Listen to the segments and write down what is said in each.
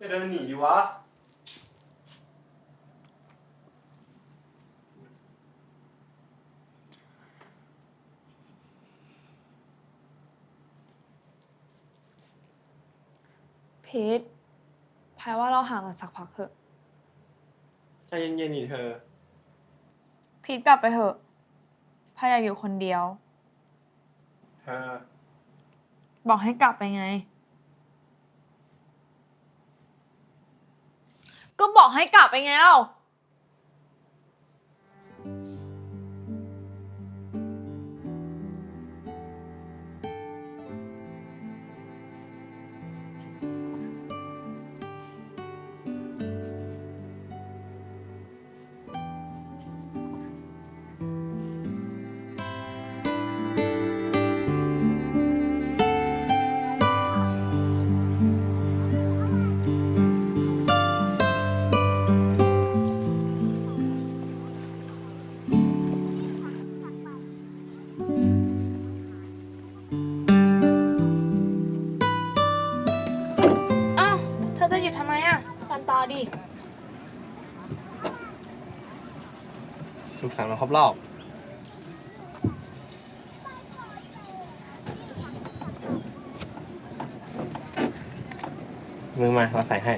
จะเดินหนีดีวะ พีทพายว่าเราห่างกันสักพักเถอะ ใจเย็นๆนี่เธอ พีทกลับไปเถอะพายอยากอยู่คนเดียว เธอ บอกให้กลับไปไง ก็บอกให้กลับไปไงเล่า วันครบรอบ มือมาเราใส่ให้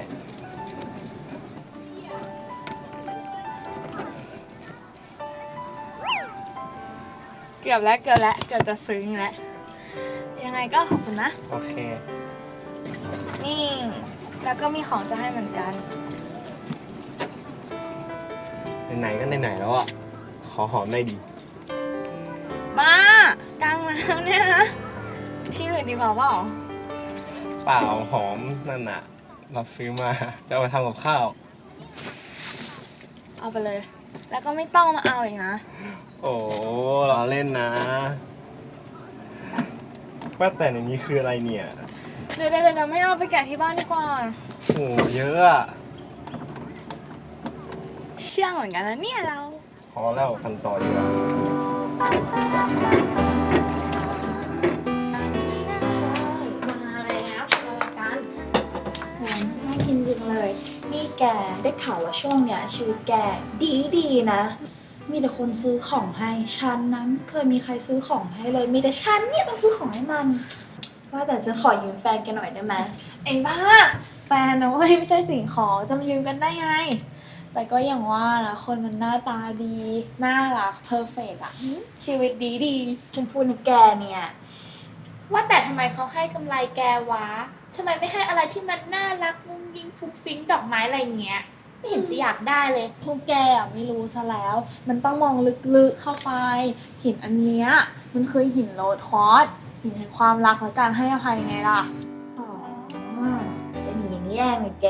เกือบแล้วเกือบแล้วเกือบจะซึ้งแล้วยังไงก็ขอบคุณนะ โอเค นี่แล้วก็มีของจะให้เหมือนกัน ไหนๆก็ไหนๆแล้วอะ ขอหอมได้ดีบ้ากลางน้ำเนี่ยนะ ที่อื่นดีกว่าเปล่าเปล่าหอมนั่นน่ะเราซื้อมาจะเอาไปทำกับข้าว เอาไปเลย แล้วก็ไม่ต้องมาเอาอีกนะ โอ้เราเล่นนะว่าแต่ในนี้คืออะไรเนี่ยเดี๋ยวเดี๋ยวเดี๋ยวไม่เอาไปแกะที่บ้านดีกว่า โอ้เยอะอะ เชื่องเหมือนกันนะเนี่ยเรา พอแล้วกันต่อดีกว่ามาแล้วทำอะไรกันแหมน่ากินจริงเลยนี่แกได้ข่าวว่าช่วงเนี้ยชีวิตแกดีดีๆนะ มีแต่คนซื้อของให้ฉันนะไม่เคยมีใครซื้อของให้เลย มีแต่ฉันเนี่ยต้องซื้อของให้มัน ว่าแต่ฉันขอยืมแฟนแกหน่อยได้ไหมไอ้บ้าแฟนนะเว้ยไม่ใช่สิ่งของจะมายืมกันได้ไง แต่ก็อย่างว่านะคนมันหน้าตาดี น่ารักเพอร์เฟกอะชีวิตดีดี ฉันพูดในแกเนี่ย ว่าแต่ทำไมเขาให้กำไรแกวะทำไมไม่ให้อะไรที่มันน่ารักมุ้งยิงฟุ้งฟิ้งดอกไม้อะไรเงี้ย ไม่เห็นจะอยากได้เลยพวกแกอะไม่รู้ซะแล้ว มันต้องมองลึกๆเข้าไป หินอันเนี้ยมันคือหินโรดคอร์สหินแห่งความรักและการให้อภัยไงล่ะ อ๋อเป็นอย่างนี้นี่เองเลยแก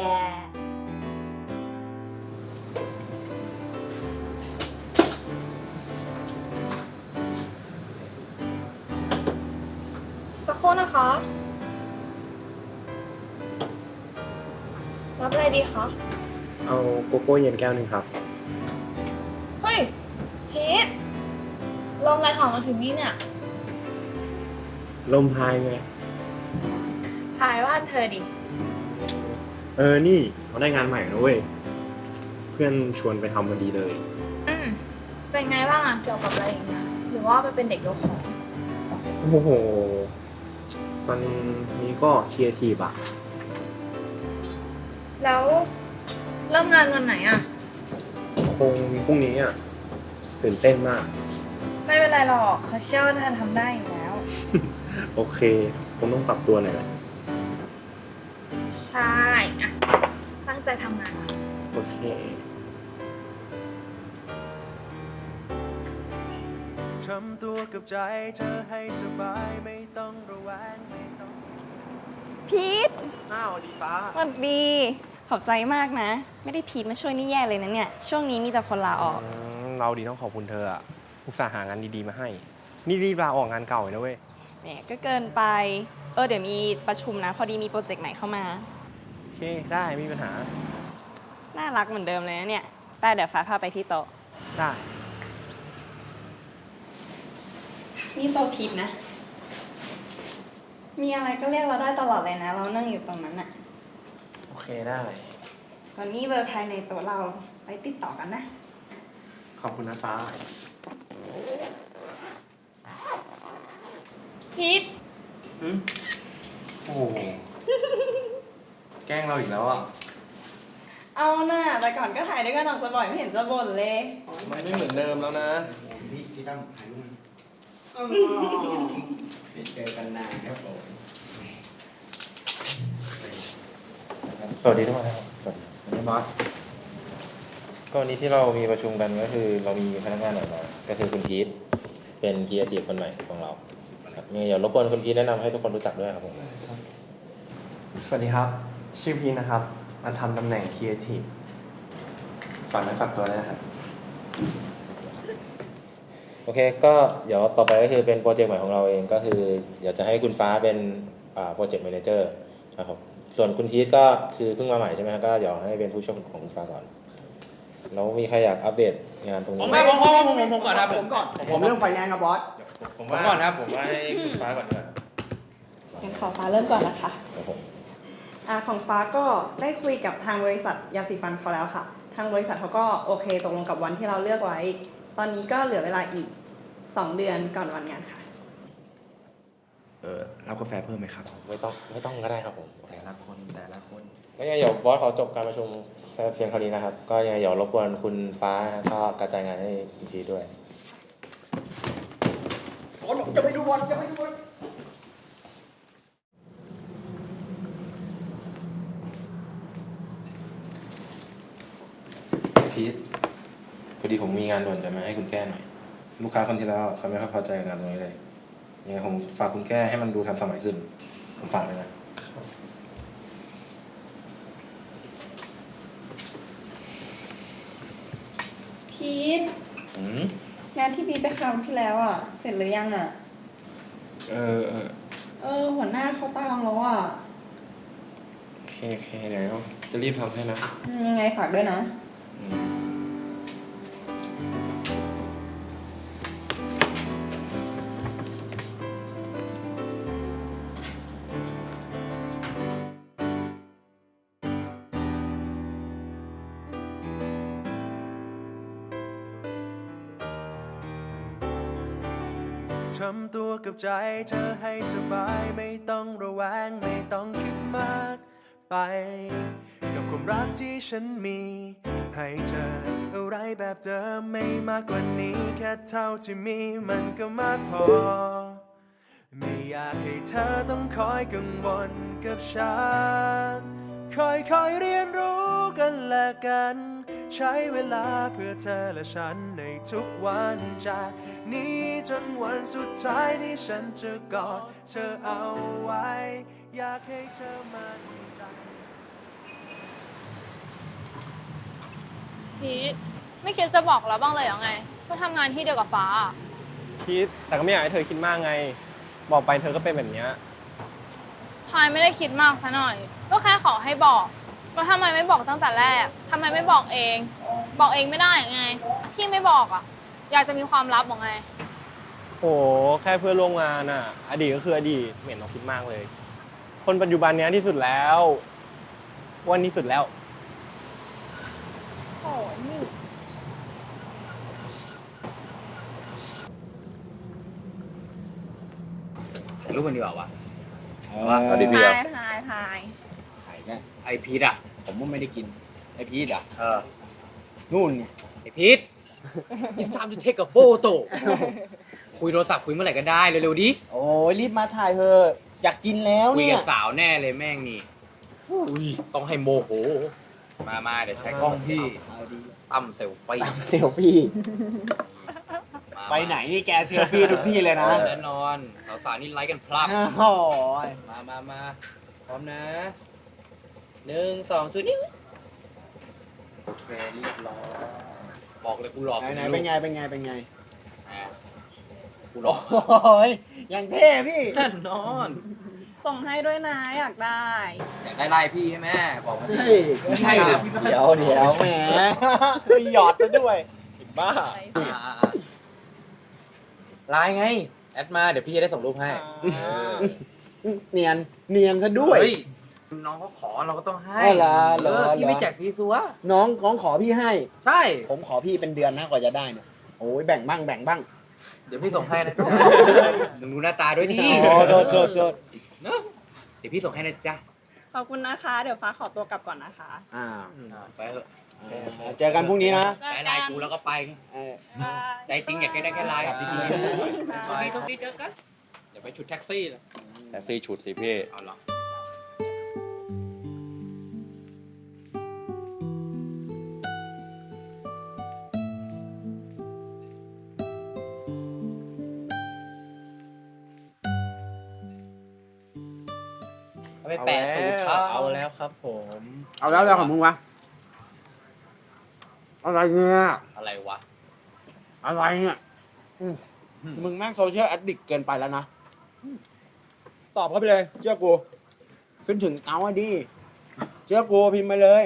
สักครู่นะคะ รับอะไรดีคะ เอาโกโก้เย็นแก้วหนึ่งครับ เฮ้ย พีทลมอะไรของมาถึงนี่เนี่ย ลมพายไงทายว่าเธอดิ เออ นี่เขาได้งานใหม่นะเว้ย เพื่อนชวนไปทำพอดีเลย อืม เป็นไงบ้างอะเกี่ยวกับอะไรอย่างเงี้ย หรือว่าไปเป็นเด็กยกของ โอ้โห มันนี้ก็ครีเอทีฟอะแล้วเริ่มงานวันไหนอะคงพรุ่งนี้อะตื่นเต้นมาก ไม่เป็นไรหรอกเขาเชื่อว่าเธอทำได้อยู่แล้ว โอเคคงต้องปรับตัวหน่อยแหละใช่อะตั้งใจทำงานอะโอเคำตัวกับใจเธอให้สบายไม่ต้องระแวงไม่ต้องพีทอ้าวดีฟ้า สวัสดี ขอบใจมากนะ ไม่ได้พีทมาช่วยนี่แย่เลยนะเนี่ย ช่วงนี้มีแต่คนลาออกเราดีต้องขอบคุณเธออะอุตส่าห์หางานดีๆมาให้ นี่รีบลาออกงานเก่าเลยนะเว้ย เนี่ยก็เกินไป เออเดี๋ยวมีประชุมนะ พอดีมีโปรเจกต์ใหม่เข้ามา โอเค ได้ไม่มีปัญหา น่ารักเหมือนเดิมเลยนะเนี่ยแต่เดี๋ยวฟ้าพาไปที่โต๊ะ ได้ นี่โต๊ะพีทนะ มีอะไรก็เรียกเราได้ตลอดเลยนะ เรานั่งอยู่ตรงนั้นอะโอเคได้ ส่วนนี้เบอร์ภายในตัวเราไว้ติดต่อกันนะ ขอบคุณนะฟ้า พีทโอ้โห แกล้งเราอีกแล้วอะ เอาน่ะแต่ก่อนก็ถ่ายด้วยกันออกจะบ่อยไม่เห็นจะบ่นเลยไม่ได้เหมือนเดิมแล้วนะ พี่พี่ตั้มถ่ายรูป ไม่เจอกันนานครับผมสวัสดีทุกคนนะครับสวัสดีวันนี้บอสก็วันนี้ที่เรามีประชุมกันก็คือเรามีพนักงานใหม่มาก็คือคุณพีทเป็นครีเอทีฟคนใหม่ของเราครับยังไงเดี๋ยวรบกวนคุณพีทแนะนำให้ทุกคนรู้จักด้วยครับผมสวัสดีครับ ชื่อพีนะครับ มาทำตำแหน่งครีเอทีฟฝากไว้ฝากตัวด้วยนะครับ เคก็เดี๋ยวต่อไปก็คือเป็นโปรเจกต์ใหม่ของเราเองก็คือเดี๋ยวจะให้คุณฟ้าเป็นโปรเจกต์แมเนเจอร์ครับผมส่วนคุณพีทก็คือเพิ่งมาใหม่ใช่ไหมครับก็เดี๋ยวให้เป็นผู้ช่วยของคุณฟ้าก่อนแล้วมีใครอยากอัปเดตงานตรงนี้ผมไม่ผมผมผมผมผมก่อนครับผมก่อนผมเรื่องไฟแนนซ์ครับบอสผมว่าก่อนครับผมว่าให้คุณฟ้าก่อนดีกว่างั้นขอฟ้าเริ่มก่อนนะคะครับผมอ่าของฟ้าก็ได้คุยกับทางบริษัทยาสีฟันเขาแล้วค่ะ ทางบริษัทเขาก็โอเคตกลงกับวันที่เราเลือกไว้ ตอนนี้ก็เหลือเวลาอีก 2 เดือนก่อนวันงานค่ะ เออรับกาแฟเพิ่มไหมครับ ไม่ต้องไม่ต้องก็ได้ครับผมแต่ละคนแต่ละคนก็ยังไงเดี๋ยวบอสขอจบการประชุมแค่เพียงเท่านี้นะครับ ก็ยังไงเดี๋ยวรบกวนคุณฟ้าก็กระจายงานให้อีกทีด้วยจะไปดูบอลจะไปดูบอลพีทพอดีผมมีงานด่วนจะมาให้คุณแก้หน่อย ลูกค้าคนที่แล้วเขาไม่ค่อยพอใจกับงานตรงนี้เลยยังไงผมฝากคุณแก้ให้มันดูทันสมัยขึ้น ผมฝากเลยนะพีทอืมงานที่พีทไปคราวที่แล้วอะ เสร็จหรือยังอะ เออเออเออ หัวหน้าเขาตามแล้วอะโอเคโอเคเดี๋ยวจะรีบทำให้นะ อืมยังไงฝากด้วยนะ อืม กับใจเธอให้สบายไม่ต้องระแวงไม่ต้องคิดมากไป กับความรักที่ฉันมี ให้เธออะไรแบบเดิมไม่มากกว่านี้ แค่เท่าที่มีมันก็มากพอ ไม่อยากให้เธอต้องคอยกังวลกับฉันค่อยเรียนรู้กันและกัน ใช้เวลาเพื่อเธอและฉันในทุกวันจากนี้จนวันสุดท้ายที่ฉันจะกอดเธอเอาไว้ อยากให้เธอมั่นใจพีทไม่คิดจะบอกเราบ้างเลยเหรอไงว่าทำงานที่เดียวกับฟ้าอะพีทแต่ก็ไม่อยากให้เธอคิดมากไง บอกไปเธอก็เป็นแบบเนี้ยพายไม่ได้คิดมากซะหน่อย ก็แค่ขอให้บอก แล้วทำไมไม่บอกตั้งแต่แรกทำไมไม่บอกเอง บอกเองไม่ได้ยังไง ที่ไม่บอกอะ อยากจะมีความลับหรอไง โห แค่เพื่อนร่วมงานอะ อดีตก็คืออดีตไม่เห็นต้องคิดมากเลย คนปัจจุบันเนี้ยที่สุดแล้ววันที่สุดแล้ว โอ้นี่ถ่ายรูปกันดีกว่าวะสวัสดีพี่ทาครับยทายทายถ่ายกัน ไอพีทอะ ผมว่าไม่ได้กิน ไอพีทอะ เออ นู่นไงไอพีท it's time to take a photo คุยโทรศัพท์คุยเมื่อไหร่ก็ได้ เร็วๆดิ โอ้ยรีบมาถ่ายเถอะอยากกินแล้วคุยเนี่กัยบสาวแน่เลยแม่งนี่อุ้ยต้องให้โมโห มามาเดี๋ยวใช้กล้องพี่ตั้มเซลฟี่ เซลฟี่ มาไปไหนนี่แกเซลฟี่ทุกที่เลยนะแน่นอน สาวๆนี่ไลค์กันพลับ โอ้ยมามามาพร้อมนะ หนึ่งสองจุดนิ้วโอเคเรียบร้อยบอกเลยกูหลอกไหนไหนๆเป็นไงเป็นไงเป็นไงกูหลอกโอ้ยอย่างเท่พี่แน่นอนส่งให้ด้วยนะอยากได้อยากได้ไล่พี่ใช่ไหมบอกมาเฮ้ยไม่ให้เลยพี่ไม่ให้เดี๋ยวเดี๋ยวแหมมีหยอดซะด้วยอีบ้าอ่าๆไลน์ไงแอดมาเดี๋ยวพี่จะได้ส่งรูปให้เนียนเนียนซะด้วยเฮ้ น้องเขาขอเราก็ต้องให้อ๋อเหรอเหรอเออพี่เหรอไม่แจกซีซัว น้องน้องขอพี่ให้ ใช่ ผมขอพี่เป็นเดือนนะกว่าจะได้เนี่ยโอ้ยแบ่งบ้างแบ่งบ้างเดี๋ยวพี่ส่งให้นะจ๊ะมึงดูหน้าตาด้วยดิอ๋อโทษโทษโทษเนอะเดี๋ยวพี่ส่งให้นะจ๊ะขอบคุณนะคะ เดี๋ยวฟ้าขอตัวกลับก่อนนะคะอ่าไปเถอะเจอกันพรุ่งนี้นะไปไลน์กูแล้วก็ไป เออใจจริงอยากได้แค่ไลน์กับพี่ไปต้องดีเจอกันเดี๋ยวไปชุดแท็กซี่เลยแท็กซี่ฉุดสิพี่ เอาเหรอ ไปแปะตูดเขาเอาแล้วครับผม เอาแล้วแล้วของมึงวะ อะไรเนี่ย อะไรวะ อะไรเนี่ยอืมมึงแม่งโซเชียลแอดดิกเกินไปแล้วนะ ตอบเข้าไปเลยเชื่อกู ขึ้นถึงเอาอะดีเชื่อกูพิมพ์ไปเลย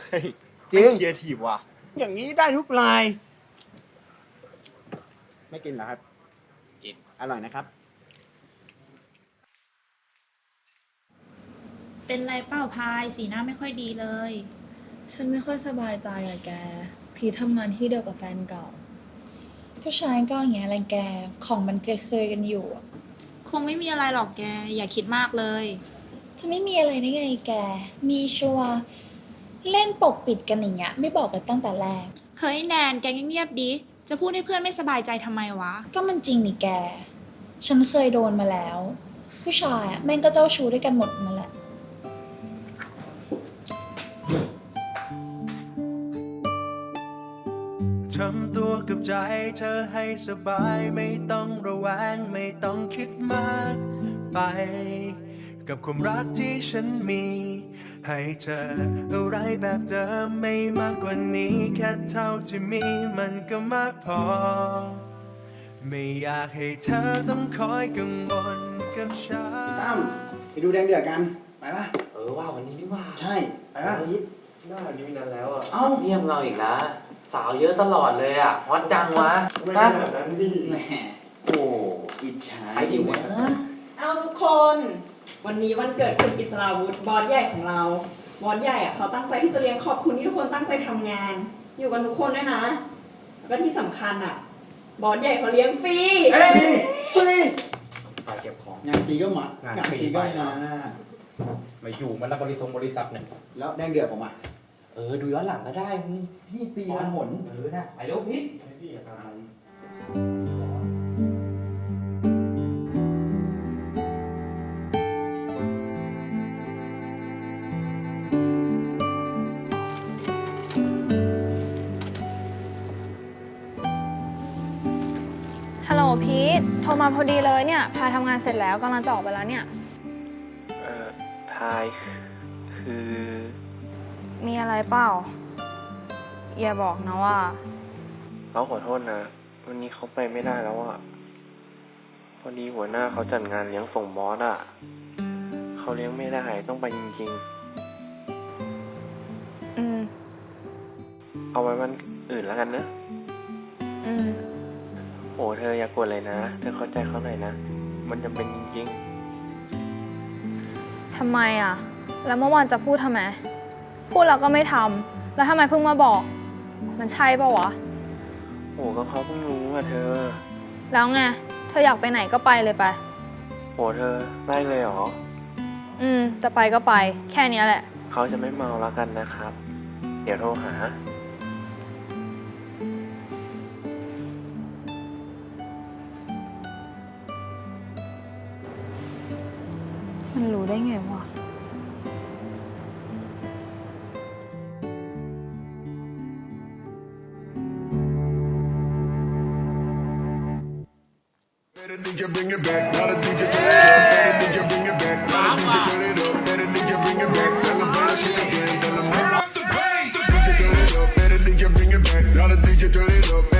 เฮ้ยจริง เคียร์ทีฟว่ะ อย่างนี้ได้ทุกลายไม่กินเหรอครับ กิน อร่อยนะครับ เป็นไรเปล่าพาย สีหน้าไม่ค่อยดีเลย ฉันไม่ค่อยสบายใจอะแก พีททำงานที่เดียวกับแฟนเก่า ผู้ชายก็อย่างเงี้ยแหละแก ของมันเคยๆกันอยู่อะคงไม่มีอะไรหรอกแก อย่าคิดมากเลย จะไม่มีอะไรได้ไงแก มีชัวร์เล่นปกปิดกันอย่างเงี้ย ไม่บอกกันตั้งแต่แรก เฮ้ยแนนแกเงียบๆดิจะพูดให้เพื่อนไม่สบายใจทำไมวะ ก็มันจริงนี่แก ฉันเคยโดนมาแล้ว ผู้ชายอะแม่งก็เจ้าชู้ด้วยกันหมดนั่นแหละ ทำตัวกับใจเธอให้สบายไม่ต้องระแวงไม่ต้องคิดมากไป กับความรักที่ฉันมี ให้เธออะไรแบบเดิมไม่มากกว่านี้แค่เท่าที่มีมันก็มากพอ ไม่อยากให้เธอต้องคอยกังวลกับฉัน ตั้มไปดูแดงเดือดกัน ไปปะเออว่าวันนี้นี่ว่าใช่ ไปปะหน้านี้นานแล้วอะ เอ้า เยี่ยมเราอีกแล้ว สาวเยอะตลอดเลยอะฮอตจังวะไม่ฮะขนาดนั้นดิแหมโอ้อิจฉาไอ้ดิวะเอาทุกคน วันนี้วันเกิดคุณอิสราวุธบอสใหญ่ของเรา บอสใหญ่อะเขาตั้งใจที่จะเลี้ยงขอบคุณที่ทุกคนตั้งใจทำงาน อยู่กันทุกคนด้วยนะ แล้วก็ที่สำคัญอะบอสใหญ่เขาเลี้ยงฟรี เอ้ยฟรีไปเก็บของ งานฟรีก็มาางงานนฟรีฟรีก็ไป มา มาอยู่มันรับบริษัทบริษัทเนี่ยแล้วแดงเดือดผมอะ เออ ดูย้อนหลังก็ได้มึงพี่ปีละหนเออนะไปเร็วพิษฮัลโหลพีทโทรมาพอดีเลยเนี่ย พาทำงานเสร็จแล้วกำลังจะออกไปแล้วเนี่ย เอ่อทายคือ มีอะไรเปล่า อย่าบอกนะว่า เขาขอโทษนะ วันนี้เขาไปไม่ได้แล้วอะพอดีหัวหน้าเขาจัดงานเลี้ยงส่งบอสอะเขาเลี้ยงไม่ได้ต้องไปจริงอืม ๆ เอาไว้วันอื่นแล้วกันนะ อืม โอ้เธออย่ากดเลยนะ เธอเข้าใจเขาหน่อยนะ มันจำเป็นจริงทำไมอะ แล้วเมื่อวานจะพูดทำไม พูดแล้วก็ไม่ทำแล้วทำไมเพิ่งมาบอก มันใช่ปะวะๆโอ้ก็เขาเพิ่งรู้อะเธอ แล้วไง เธออยากไปไหนก็ไปเลยไปโอ้เธอได้เลยเหรอ อืม จะไปก็ไป แค่เนี้ยแหละ เขาจะไม่เมาแล้วกันนะครับ เดี๋ยวโทรหา มันรู้ได้ไงวะ DJ bring it back, not a DJ turn it up. Better DJ bring it back, not a DJ turn it up. Better DJ bring it back, tell them better shit again, tell them turn up the bass. DJ turn it up, better DJ bring it back, not a DJ turn it up.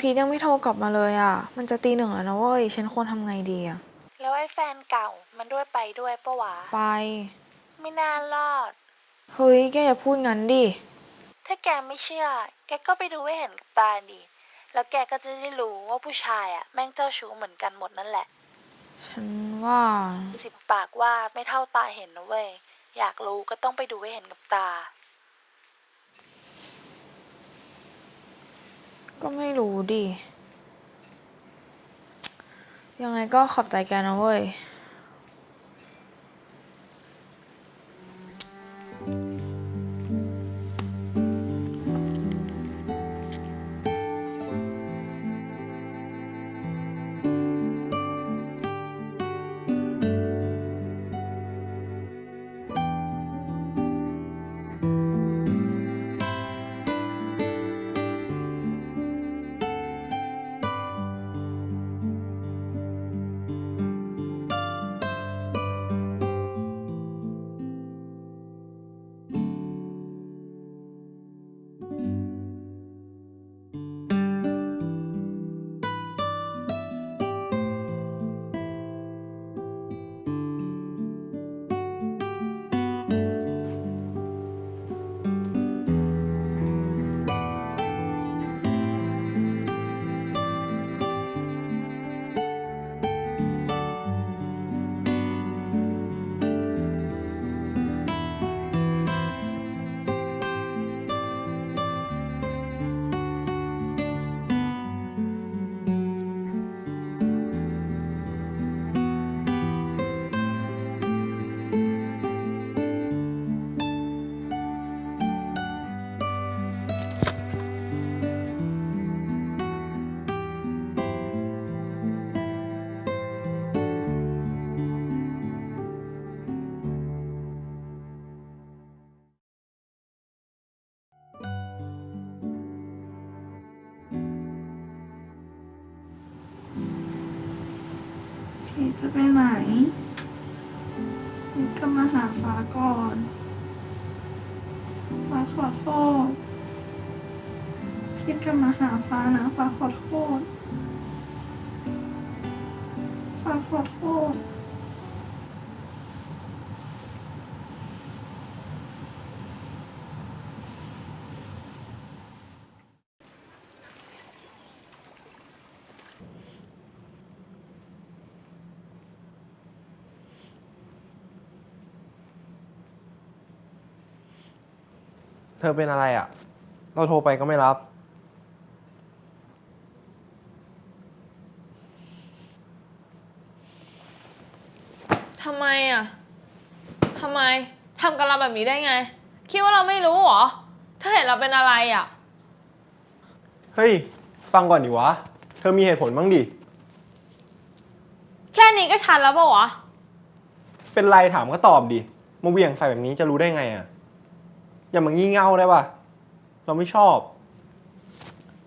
พีทยังไม่โทรกลับมาเลยอะ มันจะตีหนึ่งแล้วนะเว้ย ฉันควรทำไงดีอะ แล้วไอ้แฟนเก่ามันด้วยไปด้วยปะวะ ไป ไม่น่ารอด เฮ้ย แกอย่าพูดงั้นดิ ถ้าแกไม่เชื่อ แกก็ไปดูให้เห็นกับตาดิ แล้วแกก็จะได้รู้ว่าผู้ชายอะแม่งเจ้าชู้เหมือนกันหมดนั่นแหละ ฉันว่า สิบปากว่าไม่เท่าตาเห็นนะเว้ย อยากรู้ก็ต้องไปดูให้เห็นกับตา ก็ไม่รู้ดิ ยังไงก็ขอบใจแกนะเว้ย จะไปไหนพีทก็มาหาฟ้าก่อนฟ้าขอโทษพีทก็มาหาฟ้านะฟ้าขอโทษฟ้าขอโทษ เธอเป็นอะไรอะ เราโทรไปก็ไม่รับ ทำไมอะ ทำไม ทำกับเราแบบนี้ได้ไง คิดว่าเราไม่รู้เหรอ ถ้าเห็นเราเป็นอะไรอะ เฮ้ย ฟังก่อนดิวะ เธอมีเหตุผลบ้างดิ แค่นี้ก็ชันแล้วปะวะ เป็นไรถามก็ตอบดิ มาเหวี่ยงใส่แบบนี้จะรู้ได้ไงอะ อย่ามางี่เง่าได้ปะเราไม่ชอบ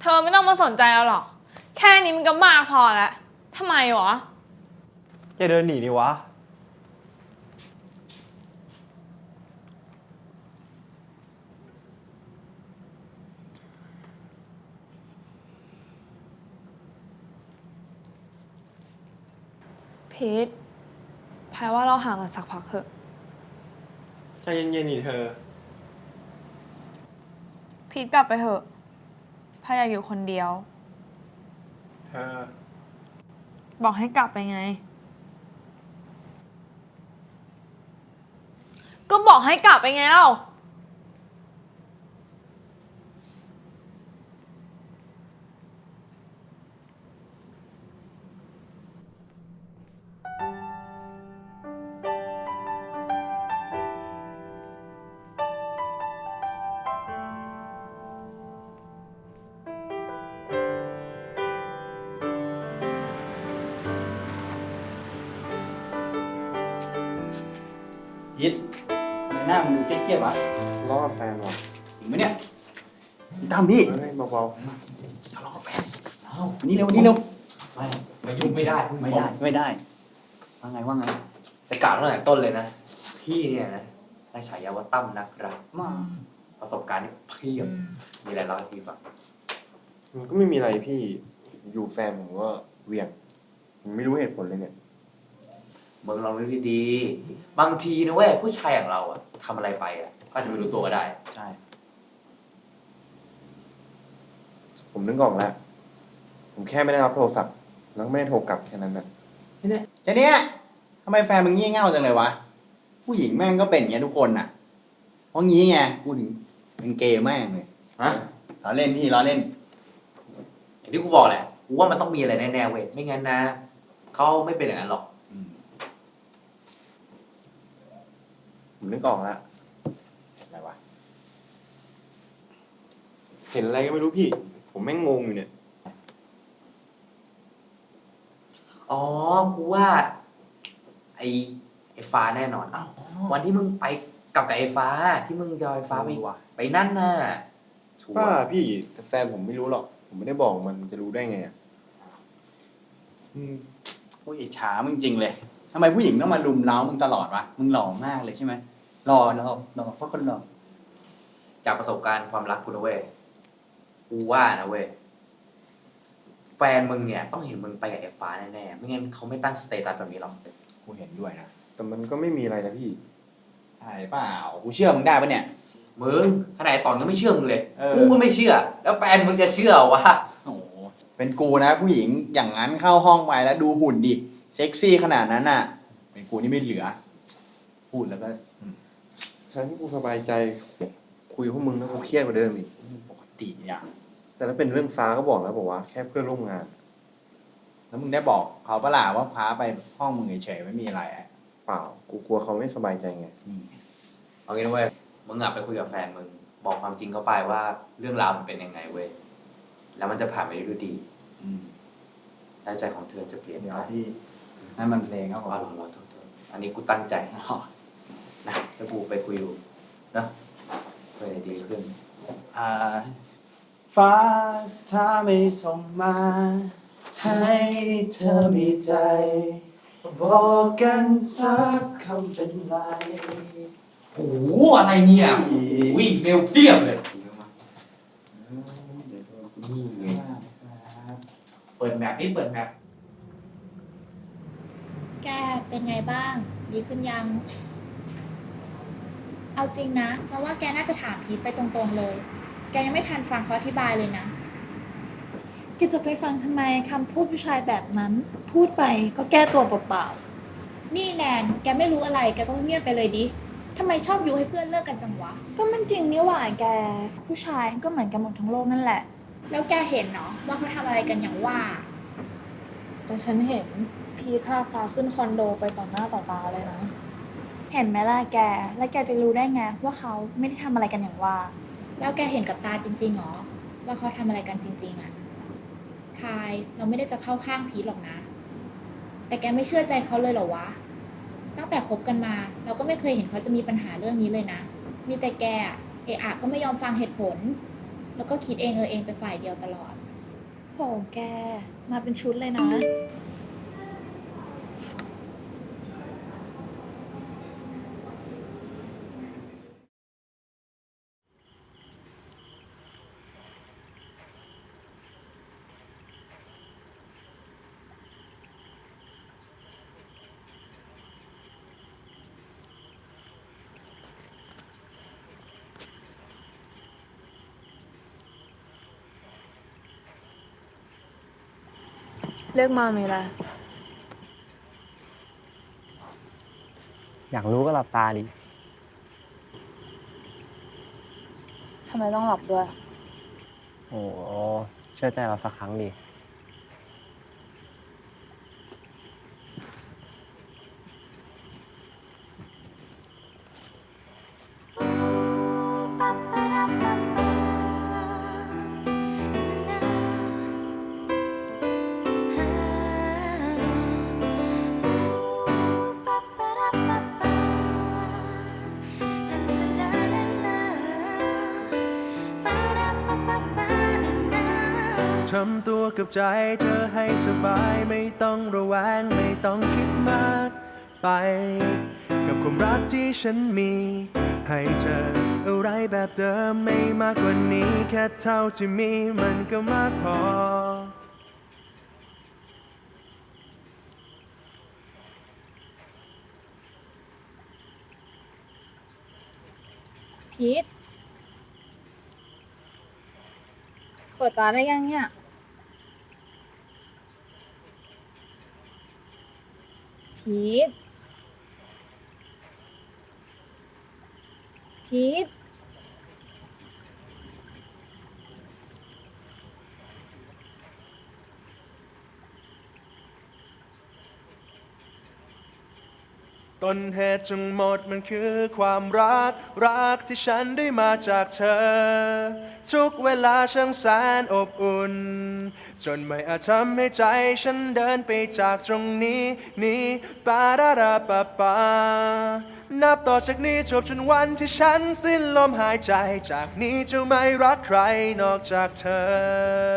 เธอไม่ต้องมาสนใจเราหรอก แค่นี้มันก็มากพอแล้วทำไมวะ อย่าเดินหนีดิวะ พีทแพ้ว่าเราห่างกันสักพักเถอะ ใจเย็นๆดิเธอ พีทกลับไปเถอะพายอยากอยู่คนเดียว เธอ บอกให้กลับไปไง ก็บอกให้กลับไปไงเล่า เครียดๆวะล้อกับแฟนว่ะจริงไหมเนี่ยพี่ตามพี่เฮ้ยเบาทะเลาะกับแฟนเอ้าวันนี้เร็ววันนี้เร็วไม่ไม่ยุ่งไม่ได้ไม่ได้ไม่ได้ว่าไงว่าไงจะกล่าวตั้งแต่ต้นเลยนะ พี่เนี่ยนะได้ฉายาว่าตั้มนักรักมาเพประสบการณ์นี่เพียบมีอะไรเล่าให้พี่ฟังมันก็ไม่มีอะไรพี่อยู่แฟนผมก็เหวี่ยงผมไม่รู้เหตุผลเลยเนี่ย มึงลองนึกดีๆบางทีนะเว้ยผู้ชายอย่างเราอะทำอะไรไปอะก็อาจจะไม่รู้ตัวก็ได้ ใช่ ผมนึกออกแล้ว ผมแค่ไม่ได้รับโทรศัพท์ แล้วก็ไม่ได้โทรกลับแค่นั้นนะเจเนี้ยทำไมแฟนมึงงี่เง่าจังเลยวะ ผู้หญิงแม่งก็เป็นอย่างเงี้ยทุกคนน่ะ เพราะงี้ไงกูถึงเป็นเกย์แม่งเลยฮะ ล้อเล่นพี่ล้อเล่น อย่างที่กูบอกแหละกูว่ามันต้องมีอะไรแน่ๆเว้ยไม่งั้นนะเขาไม่เป็นอย่างนั้นหรอก ผมนึกออกแล้วอะไรวะ เห็นอะไรก็ไม่รู้พี่ ผมแม่งงงอยู่เนี่ย อ๋อ กูว่า ไอ้ไอ้ฟ้าแน่นอน วันที่มึงไปกับกับไอ้ฟ้าที่มึงจะเอาไอ้ฟ้าไปว่ะไปนั่นน่ะชัวป้าร์พี่แต่แฟนผมไม่รู้หรอก ผมไม่ได้บอกมันจะรู้ได้ไงอะอืมโอ้ยอิจฉามึงจริงเลยทำไมผู้หญิงต้องมาลุมเล้ามึงตลอดวะ มึงหล่อมากเลยใช่ไหม หล่อหล่อหล่อเพราะคนหล่อจากประสบการณ์ความรักกูนะเว้ยกูว่านะเว้ยแฟนมึงเนี่ย ต้องเห็นมึงไปกับไอ้ฟ้าแน่ๆไม่งั้นเขาไม่ตั้งสเตตัสแบบนี้หรอกกูเห็นด้วยนะ แต่มันก็ไม่มีอะไรนะพี่ใช่เปล่ากูเชื่อมึงได้ปะเนี่ย มึงขนาดไอ้ตอนก็ไม่เชื่อมึงเลยเออ กูก็ไม่เชื่อ แล้วแฟนมึงจะเชื่อวะโอ้โหเป็นกูนะ ผู้หญิงอย่างนั้นเข้าห้องไปแล้วดูหุ่นดิเซ็กซี่ขนาดนั้นน่ะ เป็นกูนี่ไม่เหลือ พูดแล้วก็ อืมแทนที่กูสบายใจ คุยกับพวกมึงแล้วกูเครียดกว่าเดิมอีก ปกติอย่างแต่ถ้าเป็นเรื่องฟ้าก็บอกแล้วบอกว่าแค่เพื่อนร่วมงาน แล้วมึงได้บอกเขาปะล่ะว่าพาไปห้องมึงเฉยๆไม่มีอะไรอะเปล่า กูกลัวเขาไม่สบายใจไง นี่เอางี้นะเว้ย มึงอะไปคุยกับแฟนมึง บอกความจริงเขาไปว่าเรื่องราวมันเป็นยังไงเว้ย แล้วมันจะผ่านไปได้ด้วยดีอืมแล้วใจของเธอจะเปลี่ยนเดี๋ยวไปพี่นั่นมันเพลงครับผมอ๋อเหรอโทษโทษอันนี้กูตั้งใจอ๋อ นะจะกูไปคุยดูนะเพื่อให้ดีขึ้นอ่าฟ้าถ้าไม่ส่งมา ให้เธอมีใจ บอกกันสักคำเป็นไรโอ้โหอะไรเนี่ยวิ่งเร็วเทียบเลย นี่ไงเปิดแมปนี่เปิดแมปแกเป็นไงบ้าง ดีขึ้นยัง เอาจริงนะเราว่าแกน่าจะถามพีทไปตรงๆเลย แกยังไม่ทันฟังเขาอธิบายเลยนะ แกจะไปฟังทำไมคำพูดผู้ชายแบบนั้น พูดไปก็แก้ตัวเปล่านี่แนน แกไม่รู้อะไร แกก็เงียบไปเลยดิ ทำไมชอบยุให้เพื่อนเลิกกันจังวะๆก็มันจริงนี่หว่าแก ผู้ชายก็เหมือนกันหมดทั้งโลกนั่นแหละ แล้วแกเห็นเนาะว่าเขาทำอะไรกันอย่างว่า แต่ฉันเห็นพีทพาฟ้าขึ้นคอนโดไปต่อหน้าต่อตาเลยนะ เห็นไหมล่ะแก แล้วแกจะรู้ได้ไงว่าเขาไม่ได้ทำอะไรกันอย่างว่า แล้วแกเห็นกับตาจริงๆเหรอ ว่าเขาทำอะไรกันจริง ๆอะพายเราไม่ได้จะเข้าข้างพีทหรอกนะ แต่แกไม่เชื่อใจเขาเลยเหรอวะ ตั้งแต่คบกันมา เราก็ไม่เคยเห็นเขาจะมีปัญหาเรื่องนี้เลยนะ มีแต่แกอะเอะอะก็ไม่ยอมฟังเหตุผล แล้วก็คิดเองเออเองไปฝ่ายเดียวตลอด โห แก มาเป็นชุดเลยนะ เลือกมามีอะไรอยากรู้ก็หลับตาดิ ทำไมต้องหลับด้วย โอ้โหเชื่อใจเราสักครั้งดิ ทำตัวกับใจเธอให้สบายไม่ต้องระแวงไม่ต้องคิดมากไป กับความรักที่ฉันมี ให้เธออะไรแบบเดิมไม่มากกว่านี้ แค่เท่าที่มีมันก็มากพอ พีทเปิดตาได้ยังเนี่ย พีทพีท ต้นเหตุทั้งหมดมันคือความรัก รักที่ฉันได้มาจากเธอ ทุกเวลาช่างแสนอบอุ่น จนไม่อาจทำให้ใจฉันเดินไปจากตรงนี้ นี้ปาราราปาปานับต่อจากนี้จบจนวันที่ฉันสิ้นลมหายใจ จากนี้จะไม่รักใครนอกจากเธอ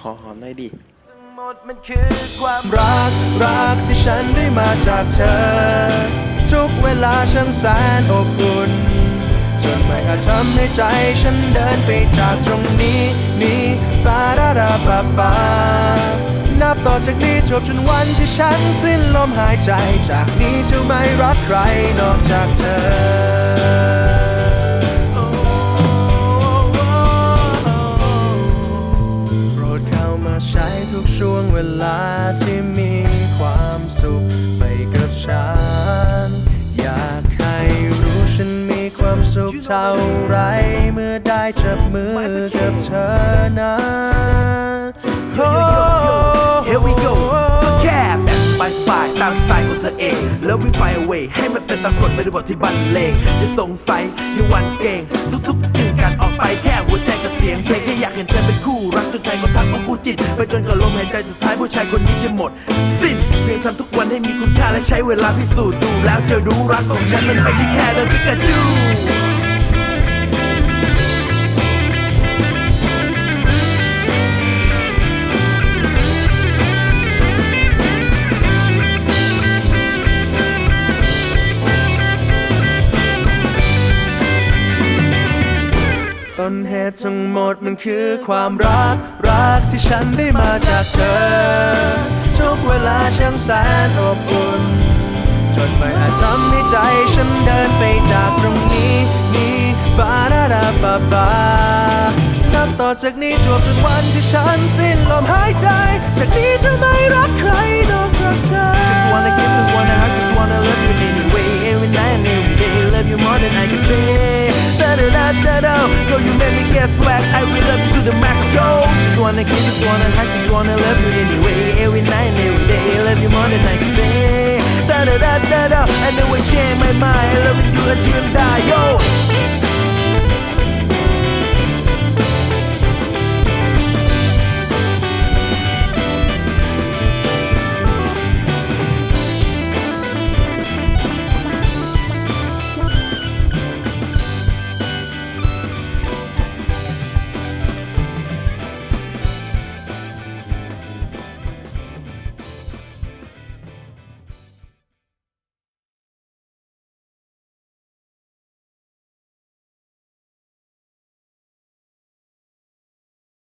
ขอหอมหน่อยดิ หมดมันคือความรัก รักที่ฉันได้มาจากเธอ ทุกเวลาช่างแสนอบอุ่นจนไม่อาจทำให้ใจฉันเดินไปจากตรงนี้นี้ปาราราปาปานับต่อจากนี้จบจนวันที่ฉันสิ้นลมหายใจ จากนี้จะไม่รักใครนอกจากเธอ ทุกช่วงเวลาที่มีความสุขไปกับฉัน อยากให้รู้ฉันมีความสุขเท่าไรเมื่อได้จับมือกับเธอนะ Yo, yo, yo, yo. Here we go ก็แค่แบบสบายๆตามสไตล์ของเธอ อง แล้ววิ่งไฟ away ให้มันเป็นปรากฏไปในบทที่บันเลงจะสงสัยอย่าหวันเก่ง ทุกๆสิ่งการออกไปแค่หัวใจกับเสียงเพลงแค่อยากเห็นเธอเป็นคู่รักจนใจก็ทักว่าคู่จิต ไปจนกับลมหายใจสุดท้ายผู้ชายคนนี้จะหมด สิ้นเพียงทำทุกวันให้มีคุณค่าและใช้เวลาพิสูจน์ดูแล้วจะรู้รักของฉันมันไม่ใช่แค่เดินพิกาจู ตุทั้งหมดมันคือความรัก รักที่ฉันได้มาจากเธอ ทุกเวลาช่างแสนอบอุ่น จนไม่อาจทำให้ใจฉันเดินไปจากตรงนี้นี้ปาราราปาปานับต่อจากนี้จวบจนวันที่ฉันสิ้นลมหายใจ จากนี้จะไม่รักใครนอกจากเธอ Just wanna kiss, just wanna hug, just wanna love you anyway Every night and every day, love you more than I can say Da da da da da, girl you make get swag I will love you to the max, yo. Just wanna kiss, just wanna hug, just wanna love you anyway. Every night every day, love you more than I can say. Da da da da da, I never change my mind. I love you until I die, yo